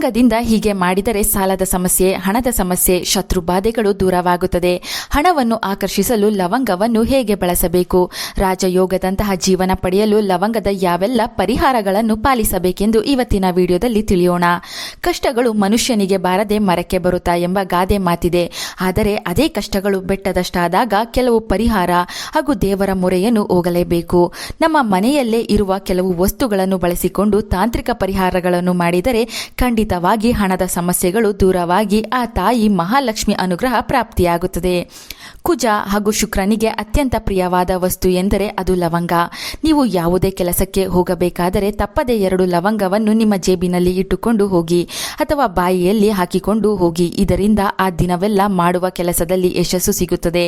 ಲವಂಗದಿಂದ ಹೀಗೆ ಮಾಡಿದರೆ ಸಾಲದ ಸಮಸ್ಯೆ, ಹಣದ ಸಮಸ್ಯೆ, ಶತ್ರು ಬಾಧೆಗಳು ದೂರವಾಗುತ್ತದೆ. ಹಣವನ್ನು ಆಕರ್ಷಿಸಲು ಲವಂಗವನ್ನು ಹೇಗೆ ಬಳಸಬೇಕು? ರಾಜಯೋಗದಂತಹ ಜೀವನ ಪಡೆಯಲು ಲವಂಗದ ಯಾವೆಲ್ಲ ಪರಿಹಾರಗಳನ್ನು ಪಾಲಿಸಬೇಕೆಂದು ಇವತ್ತಿನ ವಿಡಿಯೋದಲ್ಲಿ ತಿಳಿಯೋಣ. ಕಷ್ಟಗಳು ಮನುಷ್ಯನಿಗೆ ಬಾರದೆ ಮರಕ್ಕೆ ಬರುತ್ತಾ ಎಂಬ ಗಾದೆ ಮಾತಿದೆ. ಆದರೆ ಅದೇ ಕಷ್ಟಗಳು ಬೆಟ್ಟದಷ್ಟಾದಾಗ ಕೆಲವು ಪರಿಹಾರ ಹಾಗೂ ದೇವರ ಮೊರೆಯನ್ನು ಹೋಗಲೇಬೇಕು. ನಮ್ಮ ಮನೆಯಲ್ಲೇ ಇರುವ ಕೆಲವು ವಸ್ತುಗಳನ್ನು ಬಳಸಿಕೊಂಡು ತಾಂತ್ರಿಕ ಪರಿಹಾರಗಳನ್ನು ಮಾಡಿದರೆ ಖಂಡಿತವಾಗಿ ಹಣದ ಸಮಸ್ಯೆಗಳು ದೂರವಾಗಿ ಆ ತಾಯಿ ಮಹಾಲಕ್ಷ್ಮಿ ಅನುಗ್ರಹ ಪ್ರಾಪ್ತಿಯಾಗುತ್ತದೆ. ಕುಜ ಹಾಗೂ ಶುಕ್ರನಿಗೆ ಅತ್ಯಂತ ಪ್ರಿಯವಾದ ವಸ್ತು ಎಂದರೆ ಅದು ಲವಂಗ. ನೀವು ಯಾವುದೇ ಕೆಲಸಕ್ಕೆ ಹೋಗಬೇಕಾದರೆ ತಪ್ಪದೆ ಎರಡು ಲವಂಗವನ್ನು ನಿಮ್ಮ ಜೇಬಿನಲ್ಲಿ ಇಟ್ಟುಕೊಂಡು ಹೋಗಿ ಅಥವಾ ಬಾಯಿಯಲ್ಲಿ ಹಾಕಿಕೊಂಡು ಹೋಗಿ. ಇದರಿಂದ ಆ ದಿನವೆಲ್ಲ ಮಾಡುವ ಕೆಲಸದಲ್ಲಿ ಯಶಸ್ಸು ಸಿಗುತ್ತದೆ.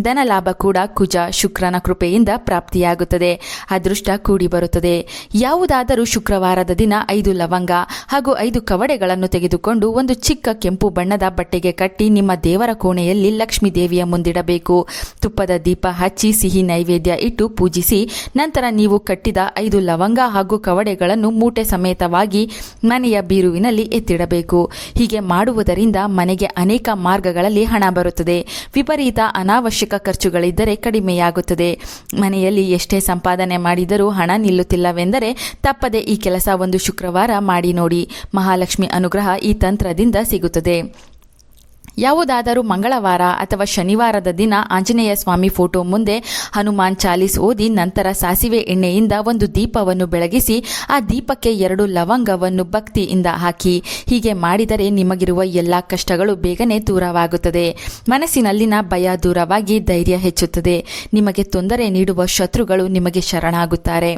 ಧನ ಲಾಭ ಕೂಡ ಕುಜ, ಶುಕ್ರನ ಕೃಪೆಯಿಂದ ಪ್ರಾಪ್ತಿಯಾಗುತ್ತದೆ. ಅದೃಷ್ಟ ಕೂಡಿ ಬರುತ್ತದೆ ಯಾವುದಾದರೂ ಶುಕ್ರವಾರದ ದಿನ ಐದು ಲವಂಗ ಹಾಗೂ ಐದು ಕವಡೆಗಳನ್ನು ತೆಗೆದುಕೊಂಡು ಒಂದು ಚಿಕ್ಕ ಕೆಂಪು ಬಣ್ಣದ ಬಟ್ಟೆಗೆ ಕಟ್ಟಿ ನಿಮ್ಮ ದೇವರ ಕೋಣೆಯಲ್ಲಿ ಲಕ್ಷ್ಮೀ ದೇವಿಯ ಮುಂದಿಡಬೇಕು. ತುಪ್ಪದ ದೀಪ ಹಚ್ಚಿ ಸಿಹಿ ನೈವೇದ್ಯ ಇಟ್ಟು ಪೂಜಿಸಿ, ನಂತರ ನೀವು ಕಟ್ಟಿದ ಐದು ಲವಂಗ ಹಾಗೂ ಕವಡೆಗಳನ್ನು ಮೂಟೆ ಸಮೇತವಾಗಿ ಮನೆಯ ಬೀರುವಿನಲ್ಲಿ ಎತ್ತಿಡಬೇಕು. ಹೀಗೆ ಮಾಡುವುದರಿಂದ ಮನೆಗೆ ಅನೇಕ ಮಾರ್ಗಗಳಲ್ಲಿ ಹಣ ಬರುತ್ತದೆ. ವಿಪರೀತ ಅನಾವಶ್ಯಕ ಖರ್ಚುಗಳಿದ್ದರೆ ಕಡಿಮೆಯಾಗುತ್ತದೆ. ಮನೆಯಲ್ಲಿ ಎಷ್ಟೇ ಸಂಪಾದನೆ ಮಾಡಿದರೂ ಹಣ ನಿಲ್ಲುತ್ತಿಲ್ಲವೆಂದರೆ ತಪ್ಪದೆ ಈ ಕೆಲಸ ಒಂದು ಶುಕ್ರವಾರ ಮಾಡಿ ನೋಡಿ. ಮಹಾಲಕ್ಷ್ಮಿ ಅನುಗ್ರಹ ಈ ತಂತ್ರದಿಂದ ಸಿಗುತ್ತದೆ. ಯಾವುದಾದರೂ ಮಂಗಳವಾರ ಅಥವಾ ಶನಿವಾರದ ದಿನ ಆಂಜನೇಯ ಸ್ವಾಮಿ ಫೋಟೋ ಮುಂದೆ ಹನುಮಾನ್ ಚಾಲೀಸ್ ಓದಿ ನಂತರ ಸಾಸಿವೆ ಎಣ್ಣೆಯಿಂದ ಒಂದು ದೀಪವನ್ನು ಬೆಳಗಿಸಿ, ಆ ದೀಪಕ್ಕೆ ಎರಡು ಲವಂಗವನ್ನು ಭಕ್ತಿಯಿಂದ ಹಾಕಿ. ಹೀಗೆ ಮಾಡಿದರೆ ನಿಮಗಿರುವ ಎಲ್ಲ ಕಷ್ಟಗಳು ಬೇಗನೆ ದೂರವಾಗುತ್ತದೆ. ಮನಸ್ಸಿನಲ್ಲಿನ ಭಯ ದೂರವಾಗಿ ಧೈರ್ಯ ಹೆಚ್ಚುತ್ತದೆ. ನಿಮಗೆ ತೊಂದರೆ ನೀಡುವ ಶತ್ರುಗಳು ನಿಮಗೆ ಶರಣಾಗುತ್ತಾರೆ.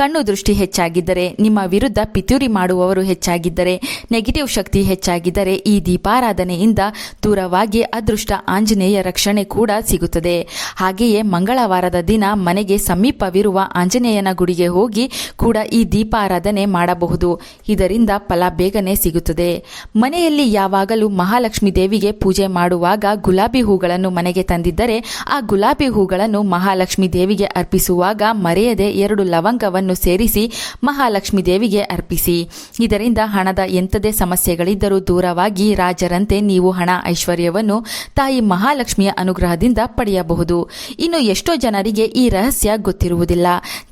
ಕಣ್ಣು ದೃಷ್ಟಿ ಹೆಚ್ಚಾಗಿದ್ದರೆ, ನಿಮ್ಮ ವಿರುದ್ಧ ಪಿತೂರಿ ಮಾಡುವವರು ಹೆಚ್ಚಾಗಿದ್ದರೆ, ನೆಗೆಟಿವ್ ಶಕ್ತಿ ಹೆಚ್ಚಾಗಿದ್ದರೆ ಈ ದೀಪಾರಾಧನೆಯಿಂದ ದೂರವಾಗಿ ಅದೃಷ್ಟ ಆಂಜನೇಯ ರಕ್ಷಣೆ ಕೂಡ ಸಿಗುತ್ತದೆ. ಹಾಗೆಯೇ ಮಂಗಳವಾರದ ದಿನ ಮನೆಗೆ ಸಮೀಪವಿರುವ ಆಂಜನೇಯನ ಗುಡಿಗೆ ಹೋಗಿ ಕೂಡ ಈ ದೀಪಾರಾಧನೆ ಮಾಡಬಹುದು. ಇದರಿಂದ ಫಲ ಬೇಗನೆ ಸಿಗುತ್ತದೆ. ಮನೆಯಲ್ಲಿ ಯಾವಾಗಲೂ ಮಹಾಲಕ್ಷ್ಮಿ ದೇವಿಗೆ ಪೂಜೆ ಮಾಡುವಾಗ ಗುಲಾಬಿ ಹೂಗಳನ್ನು ಮನೆಗೆ ತಂದಿದ್ದರೆ, ಆ ಗುಲಾಬಿ ಹೂಗಳನ್ನು ಮಹಾಲಕ್ಷ್ಮಿ ದೇವಿಗೆ ಅರ್ಪಿಸುವಾಗ ಮರೆಯದೆ ಎರಡು ಲವಂಗವನ್ನು ಸೇರಿಸಿ ಮಹಾಲಕ್ಷ್ಮೀ ದೇವಿಗೆ ಅರ್ಪಿಸಿ. ಇದರಿಂದ ಹಣದ ಎಂಥದೇ ಸಮಸ್ಯೆಗಳಿದ್ದರೂ ದೂರವಾಗಿ ರಾಜರಂತೆ ನೀವು ಹಣ ಐಶ್ವರ್ಯವನ್ನು ತಾಯಿ ಮಹಾಲಕ್ಷ್ಮಿಯ ಅನುಗ್ರಹದಿಂದ ಪಡೆಯಬಹುದು. ಇನ್ನು ಎಷ್ಟೋ ಜನರಿಗೆ ಈ ರಹಸ್ಯ ಗೊತ್ತಿರುವುದಿಲ್ಲ.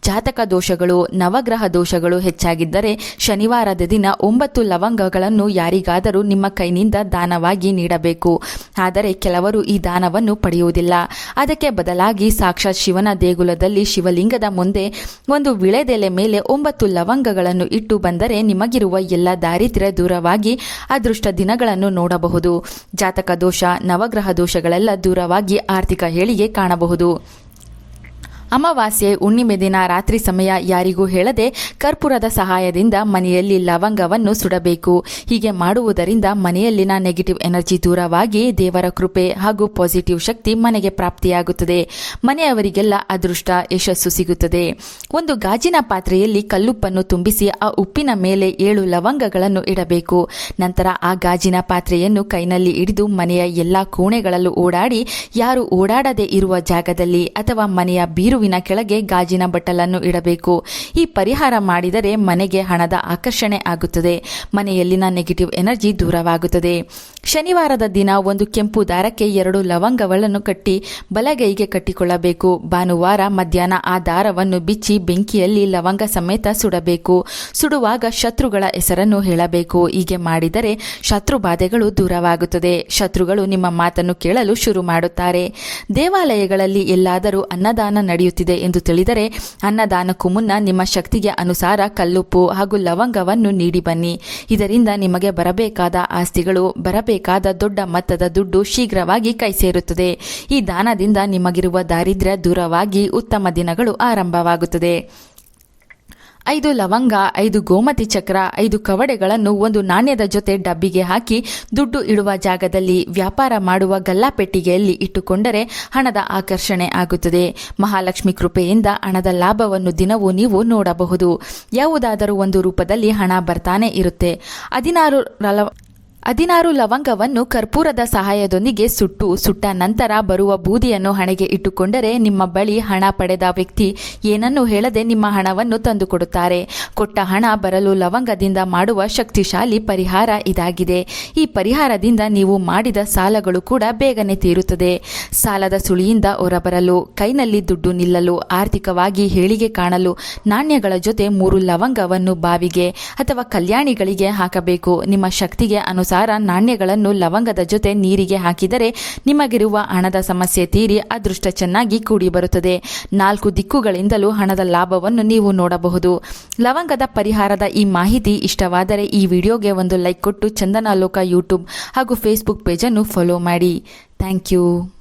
ಜಾತಕ ದೋಷಗಳು, ನವಗ್ರಹ ದೋಷಗಳು ಹೆಚ್ಚಾಗಿದ್ದರೆ ಶನಿವಾರದ ದಿನ ಒಂಬತ್ತು ಲವಂಗಗಳನ್ನು ಯಾರಿಗಾದರೂ ನಿಮ್ಮ ಕೈನಿಂದ ದಾನವಾಗಿ ನೀಡಬೇಕು. ಆದರೆ ಕೆಲವರು ಈ ದಾನವನ್ನು ಪಡೆಯುವುದಿಲ್ಲ. ಅದಕ್ಕೆ ಬದಲಾಗಿ ಸಾಕ್ಷಾತ್ ಶಿವನ ದೇಗುಲದಲ್ಲಿ ಶಿವಲಿಂಗದ ಮುಂದೆ ಒಂದು ವಿಳೆದೆಲೆ ಮೇಲೆ ಒಂಬತ್ತು ಲವಂಗಗಳನ್ನು ಇಟ್ಟು ಬಂದರೆ ನಿಮಗಿರುವ ಎಲ್ಲ ದಾರಿದ್ರ್ಯ ದೂರವಾಗಿ ಅದೃಷ್ಟ ದಿನಗಳನ್ನು ನೋಡಬಹುದು. ಜಾತಕ ದೋಷ, ನವಗ್ರಹ ದೋಷಗಳೆಲ್ಲ ದೂರವಾಗಿ ಆರ್ಥಿಕ ಹೇಳಿಗೆ ಕಾಣಬಹುದು. ಅಮಾವಾಸ್ಯೆ ಹುಣ್ಣಿಮೆ ದಿನ ರಾತ್ರಿ ಸಮಯ ಯಾರಿಗೂ ಹೇಳದೆ ಕರ್ಪೂರದ ಸಹಾಯದಿಂದ ಮನೆಯಲ್ಲಿ ಲವಂಗವನ್ನು ಸುಡಬೇಕು. ಹೀಗೆ ಮಾಡುವುದರಿಂದ ಮನೆಯಲ್ಲಿನ ನೆಗೆಟಿವ್ ಎನರ್ಜಿ ದೂರವಾಗಿ ದೇವರ ಕೃಪೆ ಹಾಗೂ ಪಾಸಿಟಿವ್ ಶಕ್ತಿ ಮನೆಗೆ ಪ್ರಾಪ್ತಿಯಾಗುತ್ತದೆ. ಮನೆಯವರಿಗೆಲ್ಲ ಅದೃಷ್ಟ, ಯಶಸ್ಸು ಸಿಗುತ್ತದೆ. ಒಂದು ಗಾಜಿನ ಪಾತ್ರೆಯಲ್ಲಿ ಕಲ್ಲುಪ್ಪನ್ನು ತುಂಬಿಸಿ ಆ ಉಪ್ಪಿನ ಮೇಲೆ ಏಳು ಲವಂಗಗಳನ್ನು ಇಡಬೇಕು. ನಂತರ ಆ ಗಾಜಿನ ಪಾತ್ರೆಯನ್ನು ಕೈನಲ್ಲಿ ಹಿಡಿದು ಮನೆಯ ಎಲ್ಲಾ ಕೋಣೆಗಳಲ್ಲೂ ಓಡಾಡಿ, ಯಾರು ಓಡಾಡದೆ ಇರುವ ಜಾಗದಲ್ಲಿ ಅಥವಾ ಮನೆಯ ಬೀರು ಬೀರುವಿನ ಕೆಳಗೆ ಗಾಜಿನ ಬಟ್ಟಲನ್ನು ಇಡಬೇಕು. ಈ ಪರಿಹಾರ ಮಾಡಿದರೆ ಮನೆಗೆ ಹಣದ ಆಕರ್ಷಣೆ ಆಗುತ್ತದೆ. ಮನೆಯಲ್ಲಿನ ನೆಗೆಟಿವ್ ಎನರ್ಜಿ ದೂರವಾಗುತ್ತದೆ. ಶನಿವಾರದ ದಿನ ಒಂದು ಕೆಂಪು ದಾರಕ್ಕೆ ಎರಡು ಲವಂಗಗಳನ್ನು ಕಟ್ಟಿ ಬಲಗೈಗೆ ಕಟ್ಟಿಕೊಳ್ಳಬೇಕು. ಭಾನುವಾರ ಮಧ್ಯಾಹ್ನ ಆ ದಾರವನ್ನು ಬಿಚ್ಚಿ ಬೆಂಕಿಯಲ್ಲಿ ಲವಂಗ ಸಮೇತ ಸುಡಬೇಕು. ಸುಡುವಾಗ ಶತ್ರುಗಳ ಹೆಸರನ್ನು ಹೇಳಬೇಕು. ಹೀಗೆ ಮಾಡಿದರೆ ಶತ್ರು ಬಾಧೆಗಳು ದೂರವಾಗುತ್ತದೆ. ಶತ್ರುಗಳು ನಿಮ್ಮ ಮಾತನ್ನು ಕೇಳಲು ಶುರು ಮಾಡುತ್ತಾರೆ. ದೇವಾಲಯಗಳಲ್ಲಿ ಎಲ್ಲಾದರೂ ಅನ್ನದಾನ ನಡೆಯುತ್ತಿದೆ ಎಂದು ತಿಳಿದರೆ ಅನ್ನದಾನಕ್ಕೂ ಮುನ್ನ ನಿಮ್ಮ ಶಕ್ತಿಗೆ ಅನುಸಾರ ಕಲ್ಲುಪ್ಪು ಹಾಗೂ ಲವಂಗವನ್ನು ನೀಡಿ ಬನ್ನಿ. ಇದರಿಂದ ನಿಮಗೆ ಬರಬೇಕಾದ ಆಸ್ತಿಗಳು ಬರಬೇಕಾದ ದೊಡ್ಡ ಮೊತ್ತದ ದುಡ್ಡು ಶೀಘ್ರವಾಗಿ ಕೈ ಸೇರುತ್ತದೆ. ಈ ದಾನದಿಂದ ನಿಮಗಿರುವ ದಾರಿದ್ರ್ಯ ದೂರವಾಗಿ ಉತ್ತಮ ದಿನಗಳು ಆರಂಭವಾಗುತ್ತದೆ. ಐದು ಲವಂಗ, ಐದು ಗೋಮತಿ ಚಕ್ರ, ಐದು ಕವಡೆಗಳನ್ನು ಒಂದು ನಾಣ್ಯದ ಜೊತೆ ಡಬ್ಬಿಗೆ ಹಾಕಿ ದುಡ್ಡು ಇಡುವ ಜಾಗದಲ್ಲಿ ವ್ಯಾಪಾರ ಮಾಡುವ ಗಲ್ಲಾಪೆಟ್ಟಿಗೆಯಲ್ಲಿ ಇಟ್ಟುಕೊಂಡರೆ ಹಣದ ಆಕರ್ಷಣೆ ಆಗುತ್ತದೆ. ಮಹಾಲಕ್ಷ್ಮಿ ಕೃಪೆಯಿಂದ ಹಣದ ಲಾಭವನ್ನು ದಿನವೂ ನೀವು ನೋಡಬಹುದು. ಯಾವುದಾದರೂ ಒಂದು ರೂಪದಲ್ಲಿ ಹಣ ಬರ್ತಾನೆ ಇರುತ್ತೆ. ಹದಿನಾರು ಹದಿನಾರು ಲವಂಗವನ್ನು ಕರ್ಪೂರದ ಸಹಾಯದೊಂದಿಗೆ ಸುಟ್ಟು, ಸುಟ್ಟ ನಂತರ ಬರುವ ಬೂದಿಯನ್ನು ಹಣೆಗೆ ಇಟ್ಟುಕೊಂಡರೆ ನಿಮ್ಮ ಬಳಿ ಹಣ ಪಡೆದ ವ್ಯಕ್ತಿ ಏನನ್ನೂ ಹೇಳದೆ ನಿಮ್ಮ ಹಣವನ್ನು ತಂದುಕೊಡುತ್ತಾರೆ. ಕೊಟ್ಟ ಹಣ ಬರಲು ಲವಂಗದಿಂದ ಮಾಡುವ ಶಕ್ತಿಶಾಲಿ ಪರಿಹಾರ ಇದಾಗಿದೆ. ಈ ಪರಿಹಾರದಿಂದ ನೀವು ಮಾಡಿದ ಸಾಲಗಳು ಕೂಡ ಬೇಗನೆ ತೀರುತ್ತದೆ. ಸಾಲದ ಸುಳಿಯಿಂದ ಹೊರಬರಲು, ಕೈನಲ್ಲಿ ದುಡ್ಡು ನಿಲ್ಲಲು, ಆರ್ಥಿಕವಾಗಿ ಹೇಳಿಗೆ ಕಾಣಲು, ನಾಣ್ಯಗಳ ಜೊತೆ ಮೂರು ಲವಂಗವನ್ನು ಬಾವಿಗೆ ಅಥವಾ ಕಲ್ಯಾಣಿಗಳಿಗೆ ಹಾಕಬೇಕು. ನಿಮ್ಮ ಶಕ್ತಿಗೆ ಅನುಸಾರ ನಾಣ್ಯಗಳನ್ನು ಲವಂಗದ ಜೊತೆ ನೀರಿಗೆ ಹಾಕಿದರೆ ನಿಮಗಿರುವ ಹಣದ ಸಮಸ್ಯೆ ತೀರಿ ಅದೃಷ್ಟ ಚೆನ್ನಾಗಿ ಕೂಡಿ ಬರುತ್ತದೆ ನಾಲ್ಕು ದಿಕ್ಕುಗಳಿಂದಲೂ ಹಣದ ಲಾಭವನ್ನು ನೀವು ನೋಡಬಹುದು. ಲವಂಗದ ಪರಿಹಾರದ ಈ ಮಾಹಿತಿ ಇಷ್ಟವಾದರೆ ಈ ವಿಡಿಯೋಗೆ ಒಂದು ಲೈಕ್ ಕೊಟ್ಟು ಚಂದನಾಲೋಕ ಯೂಟ್ಯೂಬ್ ಹಾಗೂ ಫೇಸ್ಬುಕ್ ಪೇಜನ್ನು ಫಾಲೋ ಮಾಡಿ. Thank you.